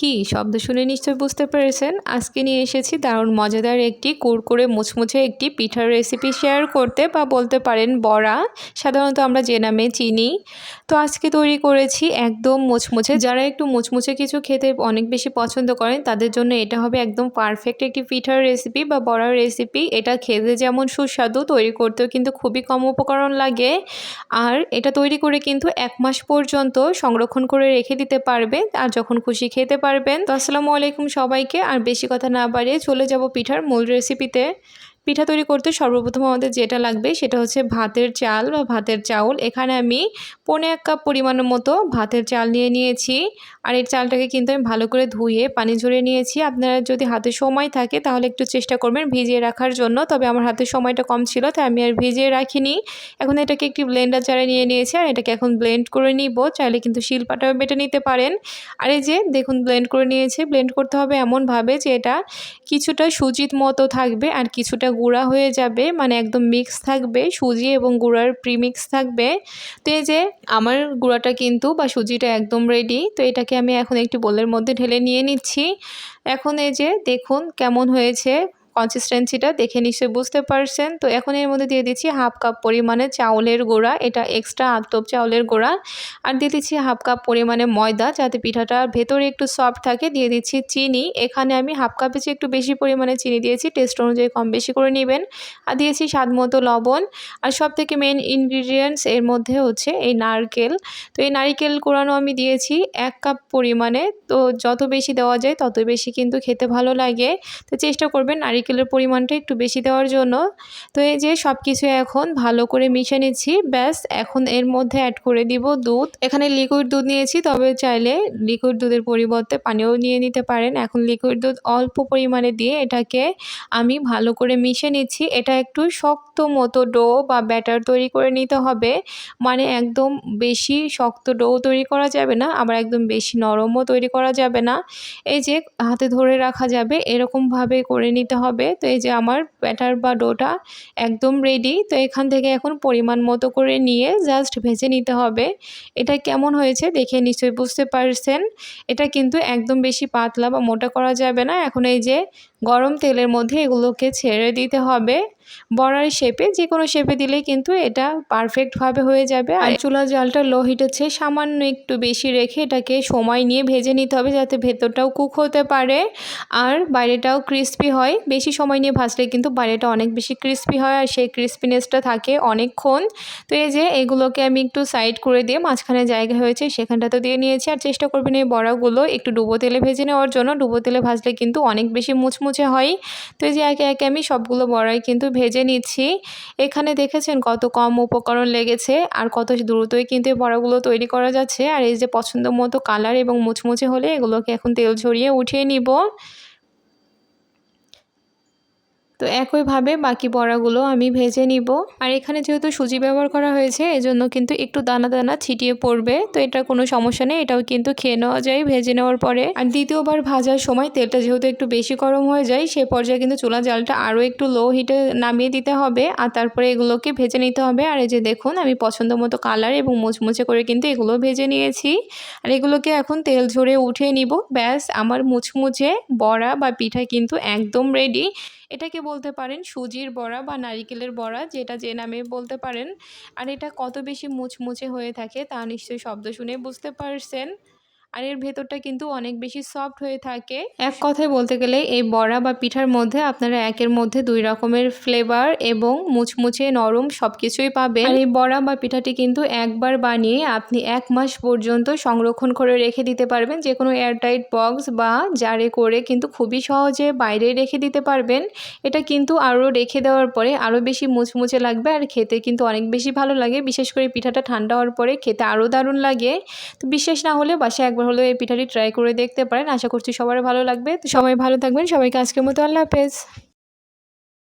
কি? শব্দ শুনে নিশ্চয়ই বুঝতে পেরেছেন। আজকে নিয়ে এসেছি দারুণ মজাদার একটি কুরকুরে মুচমুচে একটি পিঠার রেসিপি শেয়ার করতে বা বলতে পারেন বড়া, সাধারণত আমরা যে নামে চিনি। তো আজকে তৈরি করেছি একদম মুচমুচে যারা একটু মুচমুচে কিছু খেতে অনেক বেশি পছন্দ করেন, তাদের জন্য এটা হবে একদম পারফেক্ট একটি পিঠার রেসিপি বা বড়ার রেসিপি এটা খেতে যেমন সুস্বাদু, তৈরি করতেও কিন্তু খুবই কম উপকরণ লাগে। আর এটা তৈরি করে কিন্তু এক মাস পর্যন্ত সংরক্ষণ করে রেখে দিতে পারবে। আর যখন খুশি খেতে পারবেন। তো আসসালামু আলাইকুম সবাইকে। আর বেশি কথা না বাড়িয়ে চলে যাব পিঠার মূল রেসিপিতে পিঠা তৈরি করতে সর্বপ্রথম আমাদের যেটা লাগবে সেটা হচ্ছে ভাতের চাল বা ভাতের চাউল। এখানে আমি পনে এক কাপ পরিমাণের মতো ভাতের চাল নিয়ে নিয়েছি। আর এই চালটাকে কিন্তু আমি ভালো করে ধুয়ে, পানি ঝরিয়ে নিয়েছি। আপনারা যদি হাতে সময় থাকে তাহলে একটু চেষ্টা করবেন ভিজিয়ে রাখার জন্য। তবে আমার হাতে সময়টা কম ছিল, তাই আমি আর ভিজিয়ে রাখিনি। এখন এটাকে একটি ব্লেন্ডার চারে নিয়ে নিয়েছি আর এটাকে এখন ব্লেন্ড করে নিব। চাইলে কিন্তু শিলপাটাও বেটে নিতে পারেন। আর এই যে দেখুন ব্লেন্ড করে নিয়েছে। ব্লেন্ড করতে হবে এমনভাবে যে এটা কিছুটা সুজিত মতো থাকবে আর কিছুটা গুঁড়া হয়ে যাবে মানে একদম মিক্স থাকবে, সুজি এবং গুঁড়ার প্রিমিক্স থাকবে। তো এই যে আমার গুঁড়াটা কিন্তু বা সুজিটা একদম রেডি তো এটাকে আমি এখন একটি বোলের মধ্যে ঢেলে নিয়ে নিচ্ছি এখন এই যে দেখুন কেমন হয়েছে। কনসিস্টেন্সিটা দেখে নিশ্চয়ই বুঝতে পারছেন। তো এখন এর মধ্যে দিয়ে দিচ্ছি হাফ কাপ পরিমাণে চাউলের গুঁড়া, এটা এক্সট্রা আতপ চাউলের গুঁড়া। আর দিয়ে দিচ্ছি হাফ কাপ পরিমাণে ময়দা, যাতে পিঠাটা ভেতরে একটু সফট থাকে। দিয়ে দিচ্ছি চিনি, এখানে আমি হাফ কাপে চেয়ে একটু বেশি পরিমাণে চিনি দিয়েছি টেস্ট অনুযায়ী কম বেশি করে নেবেন। আর দিয়েছি স্বাদ মতো লবণ। আর সব থেকে মেন ইনগ্রিডিয়েন্টস এর মধ্যে হচ্ছে এই নারকেল। তো এই নারিকেল কোরানো আমি দিয়েছি এক কাপ পরিমাণে। তো যত বেশি দেওয়া যায় তত বেশি কিন্তু খেতে ভালো লাগে। তো চেষ্টা করবেন নারিকেল নারকেলের পরিমাণটা একটু বেশি দেওয়ার জন্য। তো এই যে সব কিছু এখন ভালো করে মিশে নিচ্ছি, ব্যাস এখন এর মধ্যে অ্যাড করে দিব দুধ। এখানে লিকুইড দুধ নিয়েছি, তবে চাইলে লিকুইড দুধের পরিবর্তে পানিও নিয়ে নিতে পারেন। এখন লিকুইড দুধ অল্প পরিমাণে দিয়ে এটাকে আমি ভালো করে মিশে নিচ্ছি। এটা একটু শক্ত মতো ডো বা ব্যাটার তৈরি করে নিতে হবে। মানে একদম বেশি শক্ত ডো তৈরি করা যাবে না, আবার একদম বেশি নরমও তৈরি করা যাবে না। এই যে হাতে ধরে রাখা যাবে, এরকমভাবে করে নিতে হবে। হবে। তো এই যে আমার ব্যাটার বা ডোটা একদম রেডি তো এখান থেকে এখন পরিমাণ মতো করে নিয়ে জাস্ট ভেজে নিতে হবে। এটা কেমন হয়েছে দেখে নিশ্চয়ই বুঝতে পারছেন। এটা কিন্তু একদম বেশি পাতলা বা মোটা করা যাবে না। এখন এই যে গরম তেলের মধ্যে এগুলোকে ছেড়ে দিতে হবে। বড়ার শেপে যে কোনো শেপে দিলে কিন্তু এটা পারফেক্টভাবে হয়ে যাবে। আর চুলা জালটা লো হিট হচ্ছে সামান্য একটু বেশি রেখে এটাকে সময় নিয়ে ভেজে নিতে হবে যাতে ভেতরটাও কুক হতে পারে। আর বাইরেটাও ক্রিস্পি হয়। বেশি সময় নিয়ে ভাজলে কিন্তু বাইরেটা অনেক বেশি ক্রিস্পি হয় আর সেই ক্রিস্পিনেসটা থাকে অনেকক্ষণ। তো এই যে এগুলোকে আমি একটু সাইড করে দিয়ে মাঝখানে জায়গা হয়েছে সেখানটাতে দিয়ে নিয়েছি আর চেষ্টা করবেন এই বড়াগুলো একটু ডুবো তেলে ভেজে নেওয়ার জন্য। ডুবো তেলে ভাজলে কিন্তু অনেক বেশি মুচমুচে হয়। তো এই যে একে একে আমি সবগুলো বড়াই কিন্তু ভেজে নিচ্ছি। এখানে দেখেছেন কত কম উপকরণ লেগেছে আর কত দ্রুতই কিন্তু এই বড়াগুলো তৈরি করা যাচ্ছে। আর এই যে পছন্দ মতো কালার এবং মুচমুচে হলে এগুলোকে এখন তেল ঝরিয়ে উঠিয়ে নিব। তো একইভাবে বাকি বড়াগুলো আমি ভেজে নিব। আর এখানে যেহেতু সুজি ব্যবহার করা হয়েছে, এজন্য কিন্তু একটু দানা দানা ছিটিয়ে পড়বে। তো এটা কোনো সমস্যা নেই, এটাও কিন্তু খেয়ে নেওয়া যায় ভেজে নেওয়ার পরে। আর দ্বিতীয়বার ভাজার সময় তেলটা যেহেতু একটু বেশি গরম হয়ে যায়, সে পর্যায়ে কিন্তু চুলা জালটা আরও একটু লো হিটে নামিয়ে দিতে হবে। আর তারপরে এগুলোকে ভেজে নিতে হবে। আর এই যে দেখুন, আমি পছন্দ মতো কালার এবং মুচমুচে করে কিন্তু এগুলো ভেজে নিয়েছি। আর এগুলোকে এখন তেল ঝরে উঠিয়ে নিব। ব্যাস, আমার মুচমুচে বড়া বা পিঠা কিন্তু একদম রেডি এটাকে বলতে পারেন, সুজির বড়া বা নারিকেলের বড়া যেটা যে নামে বলতে পারেন। আর এটা কত বেশি মুচমুচে হয়ে থাকে তা নিশ্চয়ই শব্দ শুনে বুঝতে পারছেন। আর এর ভেতরটা কিন্তু অনেক বেশি সফট হয়ে থাকে। এক কথায় বলতে গেলে এই বড়া বা পিঠার মধ্যে আপনারা একের মধ্যে দুই রকমের ফ্লেভার এবং মুচমুচে, নরম সব কিছুই পাবেন। আর এই বড়া বা পিঠাটি কিন্তু একবার বানিয়ে আপনি এক মাস পর্যন্ত সংরক্ষণ করে রেখে দিতে পারবেন। যে কোনো এয়ারটাইট বক্স বা জারে করে কিন্তু খুবই সহজে বাইরে রেখে দিতে পারবেন। এটা কিন্তু আরও রেখে দেওয়ার পরে আরও বেশি মুচমুচে লাগবে আর খেতে কিন্তু অনেক বেশি ভালো লাগে। বিশেষ করে পিঠাটা ঠান্ডা হওয়ার পরে খেতে আরও দারুণ লাগে। তো বিশেষ না হলে বাসায় একবার হলেও এই পিঠাটি ট্রাই করে দেখতে পারেন। আশা করছি সবার ভালো লাগবে। তো সবাই ভালো থাকবেন। সবাইকে আজকের মতো আল্লাহ হাফেজ।